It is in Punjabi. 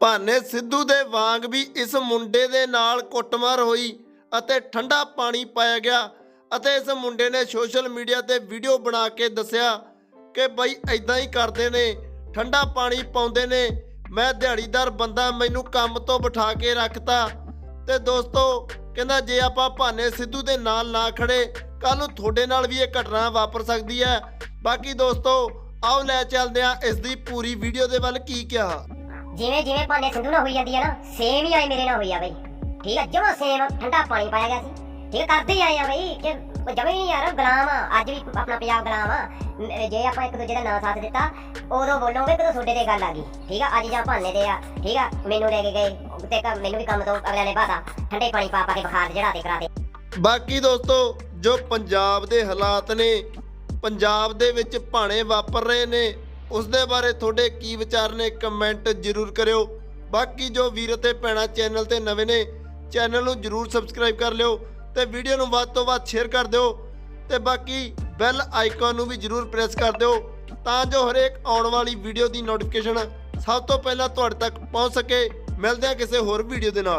ਭਾਨੇ ਸਿੱਧੂ ਦੇ ਵਾਂਗ ਵੀ ਇਸ ਮੁੰਡੇ ਦੇ ਨਾਲ ਕੁੱਟਮਾਰ ਹੋਈ ਅਤੇ ਠੰਡਾ ਪਾਣੀ ਪਾਇਆ ਗਿਆ ਅਤੇ ਇਸ ਮੁੰਡੇ ਨੇ ਸੋਸ਼ਲ ਮੀਡੀਆ ਤੇ ਵੀਡੀਓ ਬਣਾ ਕੇ ਦੱਸਿਆ ਕਿ ਬਈ ਐਦਾਂ ਹੀ ਕਰਦੇ ਨੇ, ਠੰਡਾ ਪਾਣੀ ਪਾਉਂਦੇ ਨੇ, ਮੈਂ ਦਿਹਾੜੀਦਾਰ ਬੰਦਾ, ਮੈਨੂੰ ਕੰਮ ਤੋਂ ਬਿਠਾ ਕੇ ਰੱਖਤਾ। ਤੇ ਦੋਸਤੋ, ਕਹਿੰਦਾ ਜੇ ਆਪਾਂ ਭਾਨੇ ਸਿੱਧੂ ਦੇ ਨਾਲ ਨਾ ਖੜੇ ਕੱਲ ਨੂੰ ਤੁਹਾਡੇ ਨਾਲ ਵੀ ਇਹ ਘਟਨਾ ਵਾਪਰ ਸਕਦੀ ਹੈ। ਬਾਕੀ ਦੋਸਤੋ, ਆਓ ਲੈ ਚੱਲਦੇ ਹਾਂ ਇਸ ਦੀ ਪੂਰੀ ਵੀਡੀਓ ਦੇ ਵੱਲ, ਕੀ ਕਿਹਾ। ਜਿਵੇਂ ਜਿਵੇਂ ਭਾਨੇ ਸਿੰਧੂ ਨਾਲ ਹੋਈ ਜਾਂਦੀ ਹੈ ਨਾ ਸੇਮ ਹੀ ਆਏ ਮੇਰੇ ਨਾਲ ਹੋਈ ਆ ਬਈ। ਠੀਕ ਹੈ ਜਮਾ ਸੇਮ ਠੰਡਾ ਪਾਣੀ ਪਾਇਆ ਗਿਆ ਸੀ। ਠੀਕ ਕਰਦੇ ਆਏ ਆ ਬਈ ਕਿ ਜਮੇ ਹੀ ਯਾਰ ਗੁਲਾਮ ਆ। ਅੱਜ ਵੀ ਆਪਣਾ ਪੰਜਾਬ ਗੁਲਾਮ ਆ। ਜੇ ਆਪਾਂ ਇੱਕ ਦੂਜੇ ਦਾ ਨਾਂ ਸਾਥ ਦਿੱਤਾ, ਉਦੋਂ ਬੋਲੋਗੇ ਕਦੋਂ ਤੁਹਾਡੇ ਤੇ ਗੱਲ ਆ ਗਈ। ਠੀਕ ਆ? ਅੱਜ ਜਾਂ ਭਾਨੇ ਦੇ ਆ। ਠੀਕ ਆ? ਮੈਨੂੰ ਲੈ ਕੇ ਗਏ, ਤੇ ਮੈਨੂੰ ਵੀ ਕੰਮ ਤੋਂ ਅਗਲਿਆਂ ਨੇ ਬਾਤਾ ਠੰਡੇ ਪਾਣੀ ਪਾ ਪਾ ਕੇ ਬੁਖਾਰ ਜਿਹੜਾ ਤੇ, ਕਰਾ ਦੇ ਬਾਕੀ ਦੋਸਤੋ, ਜੋ ਪੰਜਾਬ ਦੇ ਹਾਲਾਤ ਨੇ, ਪੰਜਾਬ ਦੇ ਵਿੱਚ ਭਾਣੇ ਵਾਪਰ ਰਹੇ ਨੇ ਉਸ ਦੇ ਬਾਰੇ ਤੁਹਾਡੇ ਕੀ ਵਿਚਾਰ ਨੇ ਕਮੈਂਟ ਜ਼ਰੂਰ ਕਰਿਓ। ਬਾਕੀ ਜੋ ਵੀਰ ਅਤੇ ਭੈਣਾਂ ਚੈਨਲ ਤੇ ਨਵੇਂ ਨੇ, ਚੈਨਲ ਨੂੰ ਜ਼ਰੂਰ ਸਬਸਕ੍ਰਾਈਬ ਕਰ ਲਿਓ ਤੇ ਵੀਡੀਓ ਨੂੰ ਵੱਧ ਤੋਂ ਵੱਧ ਸ਼ੇਅਰ ਕਰ ਦਿਓ ਤੇ ਬਾਕੀ ਬੈਲ ਆਈਕਨ ਨੂੰ ਵੀ ਜ਼ਰੂਰ ਪ੍ਰੈਸ ਕਰ ਦਿਓ ਤਾਂ ਜੋ ਹਰੇਕ ਆਉਣ ਵਾਲੀ ਵੀਡੀਓ ਦੀ ਨੋਟੀਫਿਕੇਸ਼ਨ ਸਭ ਤੋਂ ਪਹਿਲਾਂ ਤੁਹਾਡੇ ਤੱਕ ਪਹੁੰਚ ਸਕੇ। ਮਿਲਦੇ ਹਾਂ ਕਿਸੇ ਹੋਰ ਵੀਡੀਓ ਦੇ ਨਾਲ।